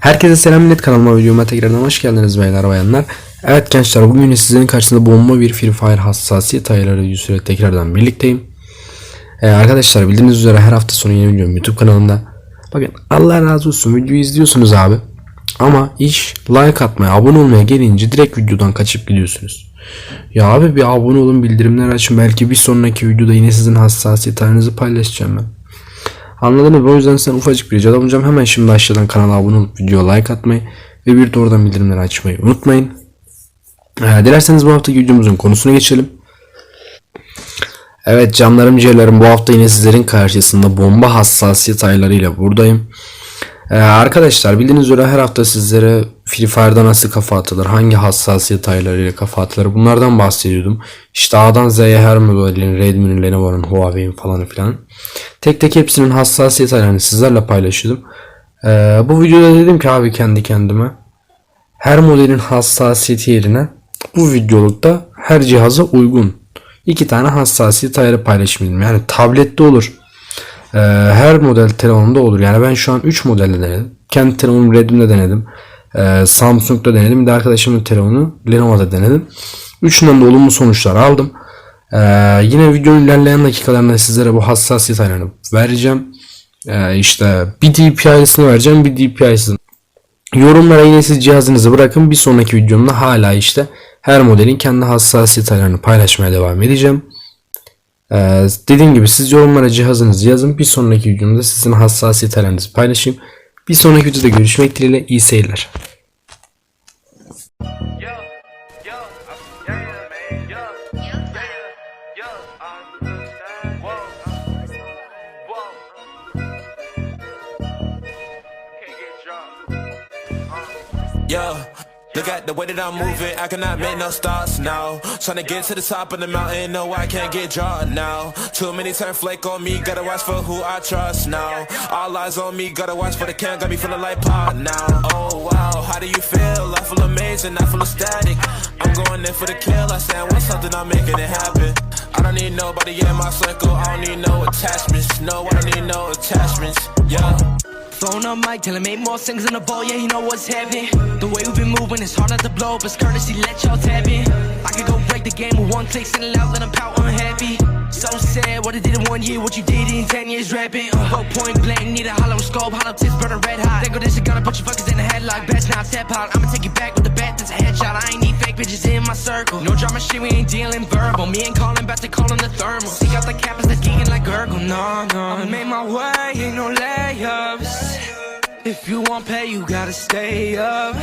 Herkese selam millet kanalıma videoma tekrardan hoş geldiniz beyler bayanlar. Evet gençler bugün sizlerin karşısında bomba bir Free Fire hassasiyet ayarları videosuyla tekrardan birlikteyim. Ee, arkadaşlar bildiğiniz üzere her hafta sonu yeni videom YouTube kanalımda. Bakın Allah razı olsun videoyu izliyorsunuz abi. Ama iş like atmaya, abone olmaya gelince direkt videodan kaçıp gidiyorsunuz. Ya abi bir abone olun, bildirimleri açın. Belki bir sonraki videoda yine sizin hassasiyet ayarınızı paylaşacağım ben. Anladınız mı? O yüzden sen ufacık bir ricada bulunacağım. Hemen şimdi aşağıdan kanala abone olup videoya like atmayı ve bir de oradan bildirimleri açmayı unutmayın. Ee, dilerseniz bu haftaki videomuzun konusuna geçelim. Evet canlarım ciğerlerim bu hafta yine sizlerin karşısında bomba hassasiyet ayarlarıyla buradayım. Ee, arkadaşlar bildiğiniz üzere her hafta sizlere Free Fire'da nasıl kafa atılır, hangi hassasiyet ayarlarıyla kafa atılır bunlardan bahsediyordum. İşte A'dan Z'ye her modelin, Redmi'nin, Lenovo'nun, Huawei'in falan filan. Tek tek hepsinin hassasiyet ayarlarını sizlerle paylaşıyordum. Ee, bu videoda dedim ki abi kendi kendime her modelin hassasiyeti yerine bu videolukta her cihaza uygun iki tane hassasiyet ayarı paylaşayım. Yani tablette olur. Ee, her model telefonda olur. Yani ben şu an 3 modelde denedim. Kendi telefonumu Redmi'de denedim. Ee, Samsung'da denedim. Bir de arkadaşımın telefonu Lenovo'da denedim. Üçünden de olumlu sonuçlar aldım. Ee, yine videonun ilerleyen dakikalarında sizlere bu hassasiyet ayarını vereceğim. Ee, işte bir DPI'sini vereceğim, bir DPI'sini. Yorumlara yine siz cihazınızı bırakın. Bir sonraki videomda hala işte her modelin kendi hassasiyet ayarlarını paylaşmaya devam edeceğim. Ee, dediğim gibi siz yorumlara cihazınızı yazın. Bir sonraki videomda sizin hassasiyet ayarlarınızı paylaşayım. Bir sonraki videoda görüşmek dileğiyle iyi seyirler. Yeah, look at the way that I'm moving. I cannot make no stops now. Trying to get to the top of the mountain. No, I can't get drawn now. Too many turn flake on me. Gotta watch for who I trust now. All eyes on me. Gotta watch for the can. Got me feeling like pot now. Oh wow, how do you feel? I feel amazing. I feel ecstatic. I'm going in for the kill. I said, what's something? I'm making it happen. I don't need nobody in my circle. I don't need no attachments. No, I don't need no attachments. Yeah. Phone on mic, telling me more things in the ball, yeah, you know what's happening. The way we've been moving, it's hard not to blow but it's courtesy, let y'all tap in. I could go break the game with one click, send it out, let them pout unhappy. So sad, what I did in one year, what you did in ten years rapping. Uh, go point blank, need a hollow scope, hollow tips, burn a red hot. They go this, gonna put your fuckers in the headlock, best now step out. I'ma take you back with the bat, that's a headshot. I ain't need fake bitches in my circle. No drama shit, we ain't dealing verbal. Me and Colin, about to call him the thermal. See out the cappers that's geeking like Gurgle. No, no, I made my way, ain't no layups. If you want pay, you gotta stay up.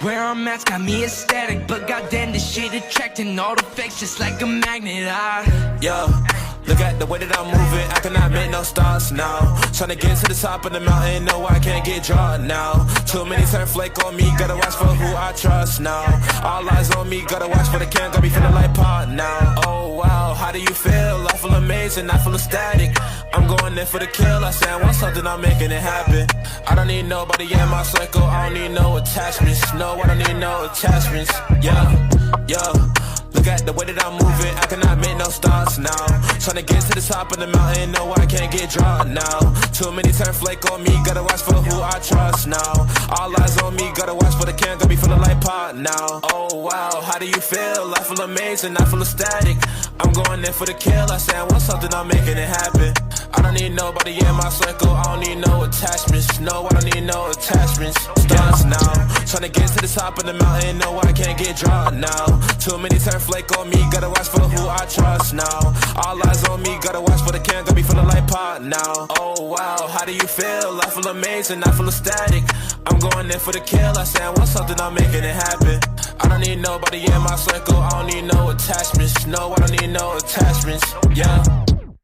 Where I'm at's got me ecstatic, but goddamn this shit attracting all the fakes just like a magnet. I Yo, look at the way that I'm moving. I cannot make no stops now. Tryna get to the top of the mountain. No, I can't get drawn now. Too many turn flake on me. Gotta watch for who I trust now. All eyes on me. Gotta watch for the can. Got me feeling like pot now. Oh wow, how do you feel? I feel amazing. I feel ecstatic. I'm going in for the kill. I said, want something. I'm making it happen. I don't need nobody in my circle. I don't need no attachments. No, I don't need no attachments. Yeah, yeah. Look at the way that I'm moving, I cannot make no stops now. Trying to get to the top of the mountain, no, I can't get drawn now. Too many turn flake on me, gotta watch for who I trust now. All eyes on me, gotta watch for the can, got me feeling like pot now. Oh wow, how do you feel? I feel amazing, I feel ecstatic. I'm going in for the kill, I say I want something, I'm making it happen. I don't need nobody in my circle, I don't need no attachments. No, I don't need no attachments. Stars now, tryna get to the top of the mountain, no, I can't get drawn now. Too many turn flake on me, gotta watch for who I trust now. All eyes on me, gotta watch for the can, got me feeling like pot now. Oh wow, how do you feel? I feel amazing, I feel ecstatic. I'm going in for the kill, I said, I want something, I'm making it happen. I don't need nobody in my circle, I don't need no attachments. No, I don't need no attachments. Yeah.